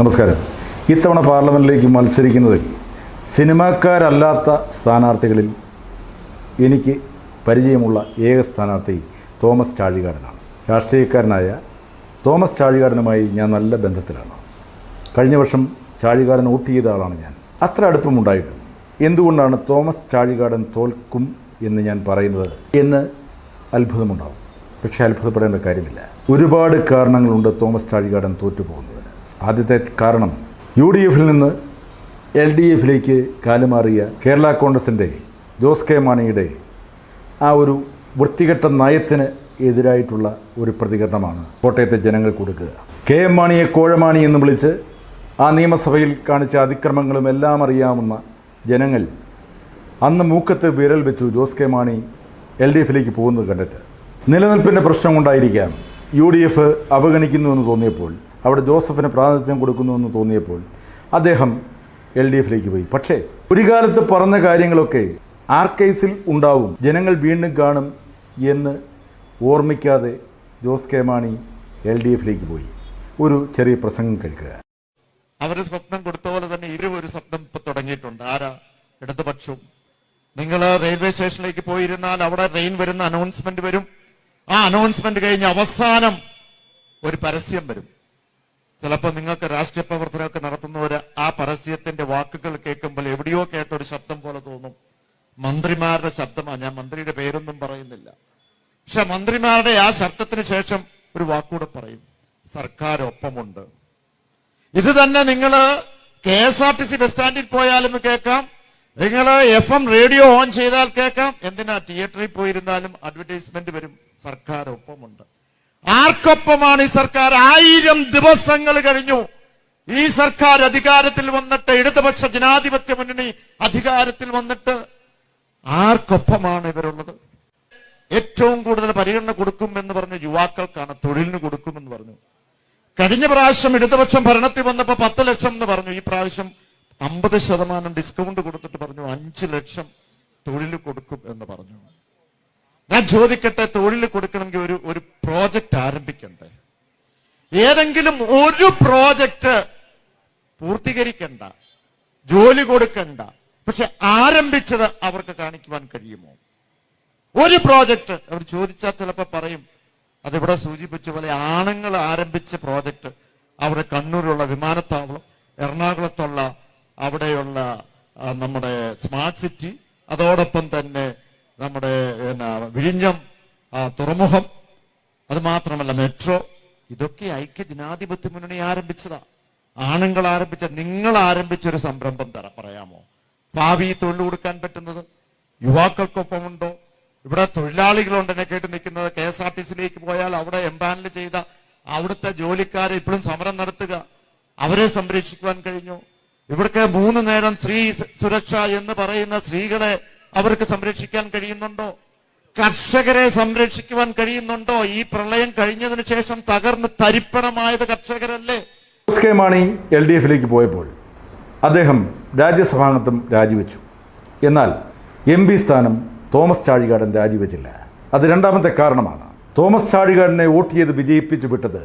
നമസ്കാരം. ഇത്തവണ പാർലമെന്റിലേക്ക് മത്സരിക്കുന്നതിൽ സിനിമാക്കാരല്ലാത്ത സ്ഥാനാർത്ഥികളിൽ എനിക്ക് പരിചയമുള്ള ഏക സ്ഥാനാർത്ഥി തോമസ് ചാഴികാടനാണ്. രാഷ്ട്രീയക്കാരനായ തോമസ് ചാഴികാടനുമായി ഞാൻ നല്ല ബന്ധത്തിലാണ്. കഴിഞ്ഞ വർഷം ചാഴികാടൻ വോട്ട് ചെയ്ത ആളാണ് ഞാൻ. അത്ര അടുപ്പമുണ്ടായിട്ടും എന്തുകൊണ്ടാണ് തോമസ് ചാഴികാടൻ തോൽക്കും എന്ന് ഞാൻ പറയുന്നത് എന്ന് അത്ഭുതമുണ്ടാവും. പക്ഷേ അത്ഭുതപ്പെടേണ്ട കാര്യമില്ല. ഒരുപാട് കാരണങ്ങളുണ്ട് തോമസ് ചാഴികാടൻ തോറ്റുപോകുന്നതിന്. ആദ്യത്തെ കാരണം യു ഡി എഫിൽ നിന്ന് എൽ ഡി എഫിലേക്ക് കാലുമാറിയ കേരള കോൺഗ്രസിന്റെ ജോസ് കെ മാണിയുടെ ആ ഒരു വൃത്തികെട്ട നയത്തിന് എതിരായിട്ടുള്ള ഒരു പ്രതികരണമാണ് കോട്ടയത്തെ ജനങ്ങൾ കൊടുക്കുക. കെ എം മാണിയെ കോഴമാണി എന്ന് വിളിച്ച് ആ നിയമസഭയിൽ കാണിച്ച അതിക്രമങ്ങളും എല്ലാം അറിയാവുന്ന ജനങ്ങൾ അന്ന് മൂക്കത്ത് വിരൽ വെച്ചു Jose K Mani L D എഫിലേക്ക് പോകുന്നത് കണ്ടിട്ട്. നിലനിൽപ്പിന്റെ പ്രശ്നം കൊണ്ടായിരിക്കാം യു ഡി എഫ് അവഗണിക്കുന്നുവെന്ന് തോന്നിയപ്പോൾ അവിടെ ജോസഫിന് പ്രാതിനിധ്യം കൊടുക്കുന്നുവെന്ന് തോന്നിയപ്പോൾ അദ്ദേഹം എൽ ഡി എഫിലേക്ക് പോയി. പക്ഷേ ഒരു കാലത്ത് പറഞ്ഞ കാര്യങ്ങളൊക്കെ ആർക്കൈവ്സിൽ ഉണ്ടാവും. ജനങ്ങൾ വീണ്ടും കാണും എന്ന് ഓർമ്മിക്കാതെ Jose K Mani L D എഫിലേക്ക് പോയി. ഒരു ചെറിയ പ്രസംഗം കേൾക്കുക. അവർ സ്വപ്നം കൊടുത്ത പോലെ തന്നെ ഇരുവൊരു സ്വപ്നം ഇപ്പൊ തുടങ്ങിയിട്ടുണ്ട്. ആരാ? ഇടതുപക്ഷവും. നിങ്ങൾ റെയിൽവേ സ്റ്റേഷനിലേക്ക് പോയിരുന്നാൽ അവിടെ ട്രെയിൻ വരുന്ന അനൗൺസ്മെന്റ് വരും. ആ അനൗൺസ്മെന്റ് കഴിഞ്ഞ അവസാനം ഒരു പരസ്യം വരും. ചിലപ്പോൾ നിങ്ങൾക്ക് രാഷ്ട്രീയ പ്രവർത്തനമൊക്കെ നടത്തുന്നവര് ആ പരസ്യത്തിന്റെ വാക്കുകൾ കേൾക്കുമ്പോൾ എവിടെയോ കേട്ട ഒരു ശബ്ദം പോലെ തോന്നും. മന്ത്രിമാരുടെ ശബ്ദമാണ് ഞാൻ മന്ത്രിയുടെ പേരൊന്നും പറയുന്നില്ല. പക്ഷെ മന്ത്രിമാരുടെ ആ ശബ്ദത്തിന് ശേഷം ഒരു വാക്കൂടെ പറയും. സർക്കാർ ഒപ്പമുണ്ട് ഇത് തന്നെ നിങ്ങൾ K S R T C bus സ്റ്റാൻഡിൽ പോയാലും കേൾക്കാം. നിങ്ങൾ എഫ് എം റേഡിയോ ഓൺ ചെയ്താൽ കേൾക്കാം. എന്തിനാ തിയേറ്ററിൽ പോയിരുന്നാലും അഡ്വർടൈസ്മെന്റ് വരും. സർക്കാർ ഒപ്പമുണ്ട്. ആർക്കൊപ്പമാണ് ഈ സർക്കാർ? ആയിരം ദിവസങ്ങൾ കഴിഞ്ഞു. ഈ സർക്കാർ അധികാരത്തിൽ വന്നിട്ട് ഇടതുപക്ഷ ജനാധിപത്യ മുന്നണി അധികാരത്തിൽ വന്നിട്ട് ആർക്കൊപ്പമാണ് ഇവരുള്ളത്? ഏറ്റവും കൂടുതൽ പരിഗണന കൊടുക്കും എന്ന് പറഞ്ഞ യുവാക്കൾക്കാണ് തൊഴിലിന് കൊടുക്കുമെന്ന് പറഞ്ഞു. കഴിഞ്ഞ പ്രാവശ്യം ഇടതുപക്ഷം ഭരണത്തിൽ വന്നപ്പോ പത്ത് ലക്ഷം എന്ന് പറഞ്ഞു. ഈ പ്രാവശ്യം അമ്പത് ശതമാനം ഡിസ്കൗണ്ട് കൊടുത്തിട്ട് പറഞ്ഞു അഞ്ച് ലക്ഷം തൊഴിൽ കൊടുക്കും എന്ന് പറഞ്ഞു. ഞാൻ ചോദിക്കട്ടെ തൊഴിൽ കൊടുക്കണമെങ്കിൽ ഒരു ഒരു പ്രോജക്റ്റ് ആരംഭിക്കണ്ടേ? ഏതെങ്കിലും ഒരു പ്രോജക്റ്റ് പൂർത്തീകരിക്കണ്ട ജോലി കൊടുക്കണ്ട പക്ഷെ ആരംഭിച്ചത് അവർക്ക് കാണിക്കുവാൻ കഴിയുമോ? ഒരു പ്രോജക്റ്റ് അവർ ചോദിച്ചാൽ ചിലപ്പോ പറയും അതിവിടെ സൂചിപ്പിച്ച പോലെ ആണുങ്ങൾ ആരംഭിച്ച പ്രോജക്റ്റ് അവിടെ കണ്ണൂരുള്ള വിമാനത്താവളം എറണാകുളത്തുള്ള അവിടെയുള്ള നമ്മുടെ സ്മാർട്ട് സിറ്റി അതോടൊപ്പം തന്നെ നമ്മുടെ പിന്നെ വിഴിഞ്ഞം തുറമുഖം അത് മാത്രമല്ല മെട്രോ ഇതൊക്കെ ഐക്യ ജനാധിപത്യ മുന്നണി ആരംഭിച്ചതാ. ആണുങ്ങൾ ആരംഭിച്ച നിങ്ങൾ ആരംഭിച്ച ഒരു സംരംഭം തര പറയാമോ? ഭാവി തൊഴിൽ കൊടുക്കാൻ പറ്റുന്നത് യുവാക്കൾക്കൊപ്പം ഉണ്ടോ ഇവിടെ തൊഴിലാളികളുണ്ട് എന്നെ കേട്ട് നിൽക്കുന്നത് കെ എസ് ആർ ടി സിയിലേക്ക് പോയാൽ അവിടെ എംപാനൽ ചെയ്ത അവിടുത്തെ ജോലിക്കാരെ ഇപ്പോഴും സമരം നടത്തുക. അവരെ സംരക്ഷിക്കുവാൻ കഴിഞ്ഞു. ഇവിടത്തെ മൂന്ന് നേരം സ്ത്രീ സുരക്ഷ എന്ന് പറയുന്ന സ്ത്രീകളെ അവർക്ക് സംരക്ഷിക്കാൻ കഴിയുന്നുണ്ടോ? കർഷകരെ സംരക്ഷിക്കുവാൻ കഴിയുന്നുണ്ടോ? ഈ പ്രളയം കഴിഞ്ഞതിന് ശേഷം തകർന്ന് തരിപ്പണമായത് കർഷകരല്ലേ? S K Mani L D എഫിലേക്ക് പോയപ്പോൾ അദ്ദേഹം രാജ്യസഭാംഗത്വം രാജിവെച്ചു. എന്നാൽ എം പി സ്ഥാനം തോമസ് ചാഴികാടൻ രാജിവെച്ചില്ല. അത് രണ്ടാമത്തെ കാരണമാണ്. തോമസ് ചാഴികാടനെ വോട്ട് ചെയ്ത് വിജയിപ്പിച്ചു വിട്ടത്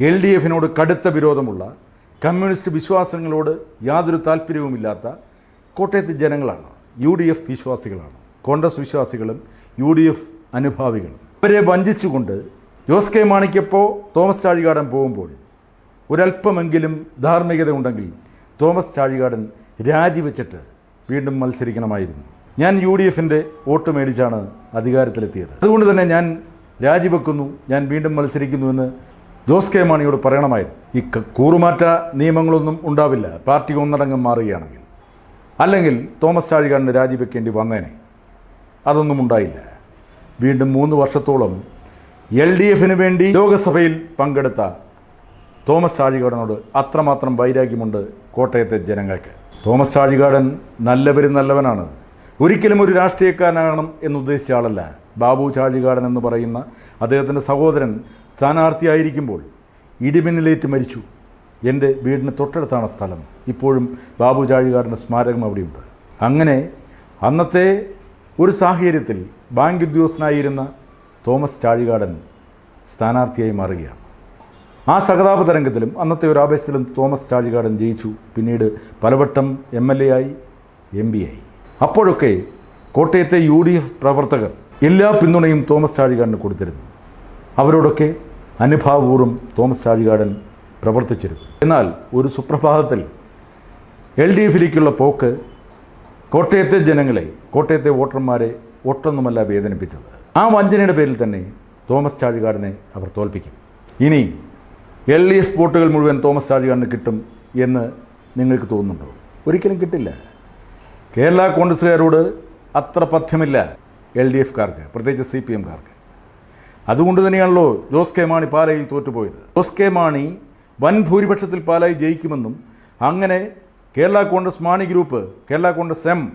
എൽ ഡി എഫിനോട് കടുത്ത വിരോധമുള്ള കമ്മ്യൂണിസ്റ്റ് വിശ്വാസങ്ങളോട് യാതൊരു താല്പര്യവുമില്ലാത്ത കോട്ടയത്തെ ജനങ്ങളാണ്. യു ഡി എഫ് വിശ്വാസികളാണ്. കോൺഗ്രസ് വിശ്വാസികളും യു ഡി എഫ് അനുഭാവികളും. അവരെ വഞ്ചിച്ചുകൊണ്ട് ജോസ് കെ മാണിക്കപ്പോ തോമസ് ചാഴികാടൻ പോകുമ്പോൾ ഒരല്പമെങ്കിലും ധാർമ്മികത ഉണ്ടെങ്കിൽ തോമസ് ചാഴികാടൻ രാജിവെച്ചിട്ട് വീണ്ടും മത്സരിക്കണമായിരുന്നു. ഞാൻ യു ഡി എഫിന്റെ വോട്ട് മേടിച്ചാണ് അധികാരത്തിലെത്തിയത്. അതുകൊണ്ട് തന്നെ ഞാൻ രാജിവെക്കുന്നു ഞാൻ വീണ്ടും മത്സരിക്കുന്നുവെന്ന് ജോസ് കെ മാണിയോട് പറയണമായിരുന്നു ഈ കൂറുമാറ്റ നിയമങ്ങളൊന്നും ഉണ്ടാവില്ല. പാർട്ടി ഒന്നടങ്കം മാറുകയാണെങ്കിൽ. അല്ലെങ്കിൽ തോമസ് ചാഴികാടിന് രാജിവെക്കേണ്ടി വന്നേനെ. അതൊന്നും ഉണ്ടായില്ല. വീണ്ടും മൂന്ന് വർഷത്തോളം എൽ ഡി എഫിന് വേണ്ടി ലോകസഭയിൽ പങ്കെടുത്ത തോമസ് ചാഴികാടനോട് അത്രമാത്രം വൈരാഗ്യമുണ്ട് കോട്ടയത്തെ ജനങ്ങൾക്ക്. തോമസ് ചാഴികാടൻ നല്ലവരും നല്ലവനാണ്. ഒരിക്കലും ഒരു രാഷ്ട്രീയക്കാരനാകണം എന്നുദ്ദേശിച്ച ആളല്ല. ബാബു ചാഴികാടൻ എന്ന് പറയുന്ന അദ്ദേഹത്തിന്റെ സഹോദരൻ സ്ഥാനാർത്ഥിയായിരിക്കുമ്പോൾ ഇടിമിന്നലേറ്റ് മരിച്ചു. എന്റെ വീടിന് തൊട്ടടുത്താണ് സ്ഥലം. ഇപ്പോഴും ബാബു സ്മാരകം അവിടെയുണ്ട്. അങ്ങനെ അന്നത്തെ ഒരു സാഹചര്യത്തിൽ ബാങ്ക് ഉദ്യോഗസ്ഥനായിരുന്ന തോമസ് ചാഴികാടൻ സ്ഥാനാർത്ഥിയായി മാറുകയാണ്. ആ സഹതാപ തരംഗത്തിലും അന്നത്തെ ഒരു ആവേശത്തിലും തോമസ് ചാഴികാടൻ ജയിച്ചു. പിന്നീട് പലവട്ടം എം എൽ എ ആയി എം പി ആയി. അപ്പോഴൊക്കെ കോട്ടയത്തെ യു ഡി എഫ് പ്രവർത്തകർ എല്ലാ പിന്തുണയും തോമസ് ചാഴികാടന് കൊടുത്തിരുന്നു. അവരോടൊക്കെ അനുഭാവപൂർവം തോമസ് ചാഴികാടൻ പ്രവർത്തിച്ചിരുന്നു. എന്നാൽ ഒരു സുപ്രഭാതത്തിൽ എൽ ഡി എഫിലേക്കുള്ള പോക്ക് കോട്ടയത്തെ ജനങ്ങളെ കോട്ടയത്തെ വോട്ടർമാരെ ഒട്ടൊന്നുമല്ല വേദനിപ്പിച്ചത്. ആ വഞ്ചനയുടെ പേരിൽ തന്നെ തോമസ് ചാഴികാടനെ അവർ തോൽപ്പിക്കും. ഇനി എൽ ഡി എഫ് വോട്ടുകൾ മുഴുവൻ തോമസ് ചാഴികാടന് കിട്ടും എന്ന് നിങ്ങൾക്ക് തോന്നുന്നുണ്ടോ? ഒരിക്കലും കിട്ടില്ല. കേരള കോൺഗ്രസ്സുകാരോട് അത്ര പഥ്യമില്ല എൽ ഡി എഫുകാർക്ക് പ്രത്യേകിച്ച് സി പി എംകാർക്ക്. അതുകൊണ്ട് തന്നെയാണല്ലോ ജോസ് കെ മാണി പാലയിൽ തോറ്റുപോയത്. ജോസ് കെ മാണി വൻ ഭൂരിപക്ഷത്തിൽ പാലായി ജയിക്കുമെന്നും അങ്ങനെ കേരള കോൺഗ്രസ് മാണി ഗ്രൂപ്പ് കേരള കോൺഗ്രസ് എം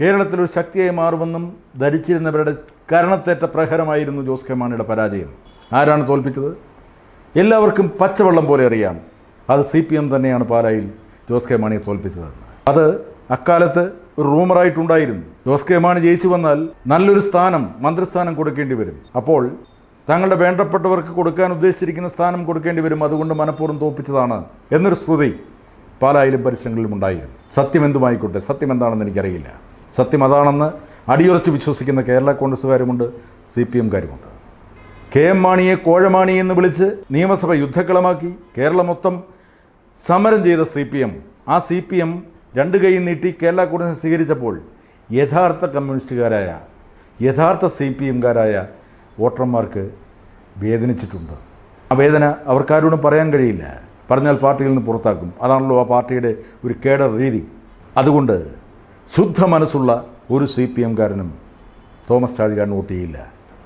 കേരളത്തിലൊരു ശക്തിയായി മാറുമെന്നും ധരിച്ചിരുന്നവരുടെ കരണത്തേറ്റ പ്രഹരമായിരുന്നു ജോസ് കെ മാണിയുടെ പരാജയം. ആരാണ് തോൽപ്പിച്ചത്? എല്ലാവർക്കും പച്ചവെള്ളം പോലെ അറിയാം. അത് സി പി എം തന്നെയാണ് പാലായിൽ ജോസ് കെ മാണിയെ തോൽപ്പിച്ചതെന്ന്. അത് അക്കാലത്ത് ഒരു റൂമറായിട്ടുണ്ടായിരുന്നു. ജോസ് കെ മാണി ജയിച്ചു വന്നാൽ നല്ലൊരു സ്ഥാനം മന്ത്രിസ്ഥാനം കൊടുക്കേണ്ടി വരും. അപ്പോൾ തങ്ങളുടെ വേണ്ടപ്പെട്ടവർക്ക് കൊടുക്കാൻ ഉദ്ദേശിച്ചിരിക്കുന്ന സ്ഥാനം കൊടുക്കേണ്ടി വരും. അതുകൊണ്ട് മനഃപൂർവം തോപ്പിച്ചതാണ് എന്നൊരു സ്തുതി പാലായിലും പരിസരങ്ങളിലും ഉണ്ടായിരുന്നു. സത്യം എന്തുമായിക്കോട്ടെ? സത്യം എന്താണെന്ന് എനിക്കറിയില്ല. സത്യം അതാണെന്ന് അടിയുറച്ച് വിശ്വസിക്കുന്ന കേരള കോൺഗ്രസ്സുകാരുമുണ്ട് സി പി എംകാരുമുണ്ട്. കെ എം മാണിയെ കോഴമാണി എന്ന് വിളിച്ച് നിയമസഭ യുദ്ധക്കളമാക്കി. കേരളം മൊത്തം സമരം ചെയ്ത സി പി എം. ആ സി പി എം രണ്ട് കൈ നീട്ടി കേരള കോൺഗ്രസ് സ്വീകരിച്ചപ്പോൾ യഥാർത്ഥ കമ്മ്യൂണിസ്റ്റുകാരായ യഥാർത്ഥ സി പി എംകാരായ വോട്ടർമാർക്ക് വേദനിച്ചിട്ടുണ്ട്. ആ വേദന അവർക്കാരോടും പറയാൻ കഴിയില്ല. പറഞ്ഞാൽ പാർട്ടിയിൽ നിന്ന് പുറത്താക്കും. അതാണല്ലോ ആ പാർട്ടിയുടെ ഒരു കേഡർ രീതി. അതുകൊണ്ട് ശുദ്ധ മനസ്സുള്ള ഒരു സി പി എംകാരനും തോമസ് ചാഴികാടൻ വോട്ട് ചെയ്യില്ല.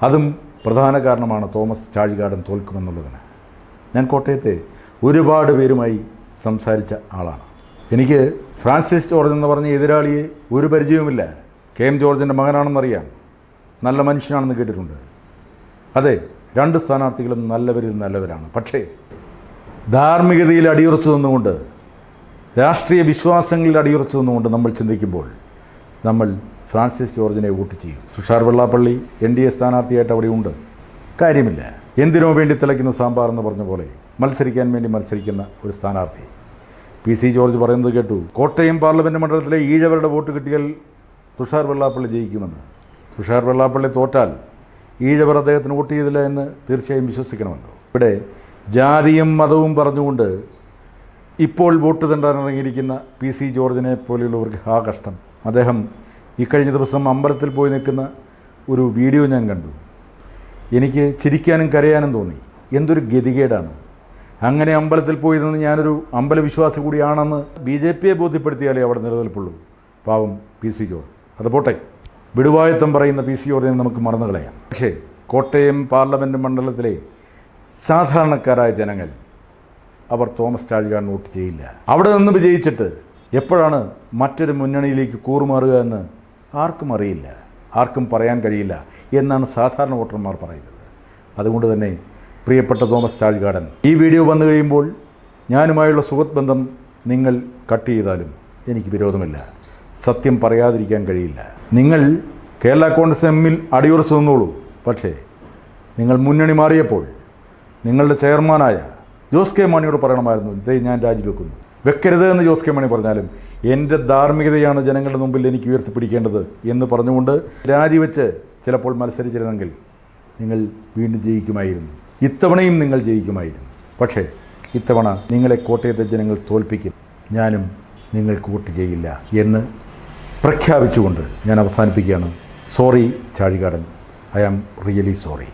അതും പ്രധാന കാരണമാണ് തോമസ് ചാഴികാടൻ തോൽക്കുമെന്നുള്ളതിന്. ഞാൻ കോട്ടയത്തെ ഒരുപാട് പേരുമായി സംസാരിച്ച ആളാണ്. എനിക്ക് ഫ്രാൻസിസ് ജോർജ് എന്ന് പറഞ്ഞ എതിരാളിയെ ഒരു പരിചയവുമില്ല. കെ എം ജോർജിന്റെ മകനാണെന്നറിയാം. നല്ല മനുഷ്യനാണെന്ന് കേട്ടിട്ടുണ്ട്. അതെ രണ്ട് സ്ഥാനാർത്ഥികളും നല്ലവരിൽ നല്ലവരാണ്. പക്ഷേ ധാർമ്മികതയിൽ അടിയുറച്ചു നിന്നുകൊണ്ട് രാഷ്ട്രീയ വിശ്വാസങ്ങളിൽ അടിയുറച്ചു നിന്നുകൊണ്ട് നമ്മൾ ചിന്തിക്കുമ്പോൾ നമ്മൾ ഫ്രാൻസിസ് ജോർജിനെ വോട്ട് ചെയ്യും. Thushar Vellappally N D A സ്ഥാനാർത്ഥിയായിട്ട് അവിടെ ഉണ്ട്. കാര്യമില്ല. എന്തിനോ വേണ്ടി തിളയ്ക്കുന്ന സാമ്പാർ എന്ന് പറഞ്ഞ പോലെ മത്സരിക്കാൻ വേണ്ടി മത്സരിക്കുന്ന ഒരു സ്ഥാനാർത്ഥി. പി സി ജോർജ് പറയുന്നത് കേട്ടു. കോട്ടയം പാർലമെന്റ് മണ്ഡലത്തിലെ ഈഴവരുടെ വോട്ട് കിട്ടിയാൽ തുഷാർ വെള്ളാപ്പള്ളി ജയിക്കുമെന്ന്. തുഷാർ വെള്ളാപ്പള്ളി തോറ്റാൽ ഈഴവർ അദ്ദേഹത്തിന് വോട്ട് ചെയ്തില്ല എന്ന് തീർച്ചയായും വിശ്വസിക്കണമല്ലോ. ഇവിടെ ജാതിയും മതവും പറഞ്ഞുകൊണ്ട് ഇപ്പോൾ വോട്ട് തണ്ടാൻ ഇറങ്ങിയിരിക്കുന്ന പി സി ജോർജിനെ പോലെയുള്ളവർക്ക് ആ കഷ്ടം. അദ്ദേഹം ഇക്കഴിഞ്ഞ ദിവസം അമ്പലത്തിൽ പോയി നിൽക്കുന്ന ഒരു വീഡിയോ ഞാൻ കണ്ടു. എനിക്ക് ചിരിക്കാനും കരയാനും തോന്നി. എന്തൊരു ഗതികേടാണ്. അങ്ങനെ അമ്പലത്തിൽ പോയി നിന്ന് ഞാനൊരു അമ്പലവിശ്വാസി കൂടിയാണെന്ന് ബി ജെ പിയെ ബോധ്യപ്പെടുത്തിയാലേ അവിടെ നിലനിൽപ്പുള്ളൂ. പാവം പി സി ജോർജ്. അത് പോട്ടെ. വിടുവായത്തം പറയുന്ന പി സി ജോർജിനെ നമുക്ക് മറന്നു കളയാം. പക്ഷേ കോട്ടയം പാർലമെന്റ് മണ്ഡലത്തിലെ സാധാരണക്കാരായ ജനങ്ങൾ അവർ തോമസ് ചാഴികാടൻ വോട്ട് ചെയ്യില്ല. അവിടെ നിന്ന് വിജയിച്ചിട്ട് എപ്പോഴാണ് മറ്റൊരു മുന്നണിയിലേക്ക് കൂറുമാറുക എന്ന് ആർക്കും അറിയില്ല. ആർക്കും പറയാൻ കഴിയില്ല എന്നാണ് സാധാരണ വോട്ടർമാർ പറയുന്നത്. അതുകൊണ്ട് തന്നെ പ്രിയപ്പെട്ട തോമസ് ചാഴികാടൻ. ഈ വീഡിയോ വന്നു കഴിയുമ്പോൾ ഞാനുമായുള്ള സുഹൃത്ത് ബന്ധം നിങ്ങൾ കട്ട് ചെയ്താലും എനിക്ക് വിരോധമില്ല. സത്യം പറയാതിരിക്കാൻ കഴിയില്ല. നിങ്ങൾ കേരള കോൺഗ്രസ് എമ്മിൽ അടിയുറച്ചു നിന്നോളൂ. പക്ഷേ നിങ്ങൾ മുന്നണി മാറിയപ്പോൾ നിങ്ങളുടെ ചെയർമാനായ ജോസ് കെ മാണിയോട് പറയണമായിരുന്നു ഇതേ ഞാൻ രാജിവെക്കുന്നു. വെക്കരുത് എന്ന് ജോസ് കെ മാണി പറഞ്ഞാലും എന്റെ ധാർമ്മികതയാണ് ജനങ്ങളുടെ മുമ്പിൽ എനിക്ക് ഉയർത്തിപ്പിടിക്കേണ്ടത് എന്ന് പറഞ്ഞുകൊണ്ട് രാജിവെച്ച് ചിലപ്പോൾ മത്സരിച്ചിരുന്നെങ്കിൽ നിങ്ങൾ വീണ്ടും ജയിക്കുമായിരുന്നു. ഇത്തവണയും നിങ്ങൾ ജയിക്കുമായിരുന്നു. പക്ഷേ ഇത്തവണ നിങ്ങളെ കോട്ടയത്തെ ജനങ്ങൾ തോൽപ്പിക്കും. ഞാനും നിങ്ങൾക്ക് വോട്ട് ചെയ്യില്ല എന്ന് പ്രഖ്യാപിച്ചുകൊണ്ട് ഞാൻ അവസാനിപ്പിക്കുകയാണ്. Sorry Chazhikadan. I am really sorry.